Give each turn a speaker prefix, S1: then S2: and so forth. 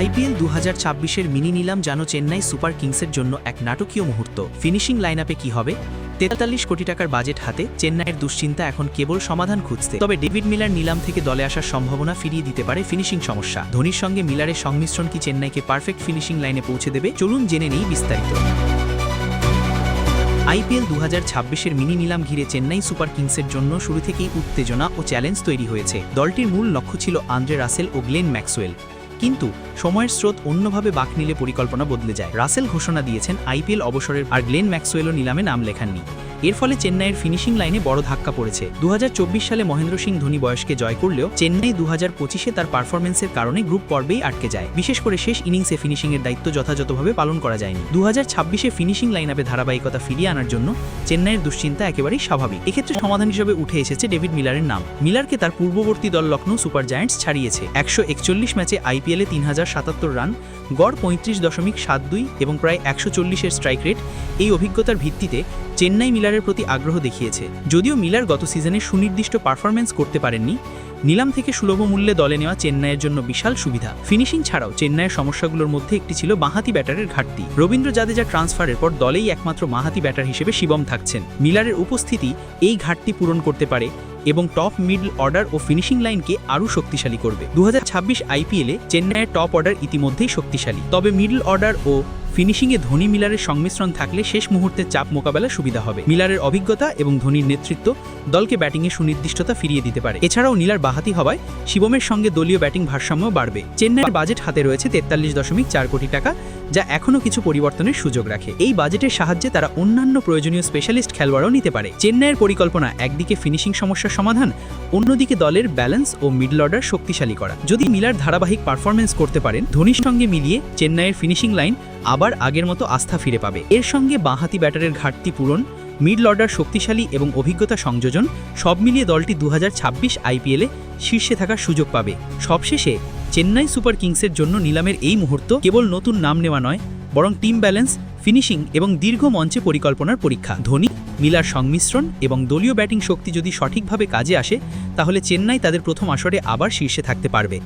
S1: IPL দু হাজার ছাব্বিশের মিনি নিলাম জানো চেন্নাই সুপার কিংসের জন্য এক নাটকীয় মুহূর্ত। ফিনিশিং লাইনআপে কি হবে? তেতাল্লিশ কোটি টাকার বাজেট হাতে চেন্নাইয়ের দুশ্চিন্তা এখন কেবল সমাধান খুঁজতে। তবে ডেভিড মিলার নিলাম থেকে দলে আসার সম্ভাবনা ফিরিয়ে দিতে পারে ফিনিশিং সমস্যা। ধোনির সঙ্গে মিলারের সংমিশ্রণ কি চেন্নাইকে পারফেক্ট ফিনিশিং লাইনে পৌঁছে দেবে? চলুন জেনে নেই বিস্তারিত। আইপিএল দু হাজার মিনি নিলাম ঘিরে চেন্নাই সুপার কিংসের জন্য শুরু থেকেই উত্তেজনা ও চ্যালেঞ্জ তৈরি হয়েছে। দলটির মূল লক্ষ্য ছিল আন্দ্রে রাসেল ও গ্লেন ম্যাক্সওয়েল। কিন্তু সময়ের স্রোত অন্যভাবে বাঁক নিলে পরিকল্পনা বদলে যায়। রাসেল ঘোষণা দিয়েছেন, আইপিএল অবসরের আর গ্লেন ম্যাক্সওয়েলও নিলামে নাম লেখাননি। এর ফলে চেন্নাইয়ের ফিনিশিং লাইনে বড় ধাক্কা পড়েছে। দু হাজার চব্বিশ সালে মহেন্দ্র সিং ধোনি বয়সকে জয় করলেও চেন্নাই দু হাজার তার পারফরমেন্সের কারণে গ্রুপ পর্বেই আটকে যায়। বিশেষ করে শেষ ইনিংসে ফিনিশিংয়ের দায়িত্ব যথাযথভাবে পালন করা যায়নি। দু হাজার ফিনিশিং লাইনআপে ধারাবাহিকতা ফিরিয়ে আনার জন্য চেন্নাইয়ের দুশ্চিন্তা একেবারেই স্বাভাবিক। এক্ষেত্রে সমাধান হিসেবে উঠে এসেছে ডেভিড মিলারের নাম। মিলারকে তার পূর্ববর্তী দল লখনৌ সুপার জায়ান্টস ছাড়িয়েছে। একশো একচল্লিশ ম্যাচে আইপিএলে তিন হাজার সাতাত্তর রান, গড় পঁয়ত্রিশ দশমিক সাত দুই এবং প্রায় একশো চল্লিশের স্ট্রাইক রেট এই অভিজ্ঞতার ভিত্তিতে চেন্নাই মিলারের প্রতি আগ্রহ দেখিয়েছে যদিও মিলার গত সিজনে সুনির্দিষ্ট পারফরমেন্স করতে পারেননি। নিলাম থেকে সুলভ মূল্যে দলে নেওয়া চেন্নাইয়ের জন্য বিশাল সুবিধা। ফিনিশিং ছাড়াও চেন্নাইয়ের সমস্যাগুলোর মধ্যে একটি ছিল বাঁহাতি ব্যাটারের ঘাটতি। রবীন্দ্র জাদেজা ট্রান্সফারের পর দলেই একমাত্র মাহাতি ব্যাটার হিসেবে শিবম থাকছেন। মিলারের উপস্থিতি এই ঘাটতি পূরণ করতে পারে এবং টপ মিডল অর্ডার ও ফিনিশিং লাইনকে আরও শক্তিশালী করবে। দুহাজার ছাব্বিশ আইপিএলে চেন্নাইয়ের টপ অর্ডার ইতিমধ্যেই শক্তিশালী। তবে মিডল অর্ডার ও ফিনিশিংয়ে ধোনি মিলারের সংমিশ্রণ থাকলে শেষ মুহূর্তে চাপ মোকাবেলা সুবিধা হবে। মিলারের অভিজ্ঞতা এবং ধোনির নেতৃত্ব দলকে ব্যাটিংয়ে সুনির্দিষ্টতা ফিরিয়ে দিতে পারে। এছাড়াও নীলার বাহাতি হওয়ায় শিবমের সঙ্গে দলীয় ব্যাটিং ভারসাম্য বাড়বে। চেন্নাইয়ের বাজেট হাতে রয়েছে তেতাল্লিশ দশমিক চার কোটি টাকা, যা এখনও কিছু পরিবর্তনের সুযোগ রাখে। এই বাজেটের সাহায্যে তারা অন্যান্য প্রয়োজনীয় স্পেশালিস্ট খেলোয়াড়ও নিতে পারে। চেন্নাইয়ের পরিকল্পনা, একদিকে ফিনিশিং সমস্যার সমাধান, অন্যদিকে দলের ব্যালেন্স ও মিডল অর্ডার শক্তিশালী করা। যদি মিলার ধারাবাহিক পারফরমেন্স করতে পারেন, ধোনির সঙ্গে মিলিয়ে চেন্নাইয়ের ফিনিশিং লাইন আবার আগের মতো আস্থা ফিরে পাবে। এর সঙ্গে বাঁহাতি ব্যাটারের ঘাটতি পূরণ মিডল অর্ডার শক্তিশালী এবং অভিজ্ঞতা সংযোজন সব মিলিয়ে দলটি দু হাজার ছাব্বিশ আইপিএলে শীর্ষে থাকার সুযোগ পাবে। সবশেষে চেন্নাই সুপার কিংসের জন্য নিলামের এই মুহূর্ত কেবল নতুন নাম নেওয়া নয়, বরং টিম ব্যালেন্স, ফিনিশিং এবং দীর্ঘ মঞ্চে পরিকল্পনার পরীক্ষা। ধোনি, মিলার সংমিশ্রণ এবং দলীয় ব্যাটিং শক্তি যদি সঠিকভাবে কাজে আসে, তাহলে চেন্নাই তাদের প্রথম আসরে আবার শীর্ষে থাকতে পারবে।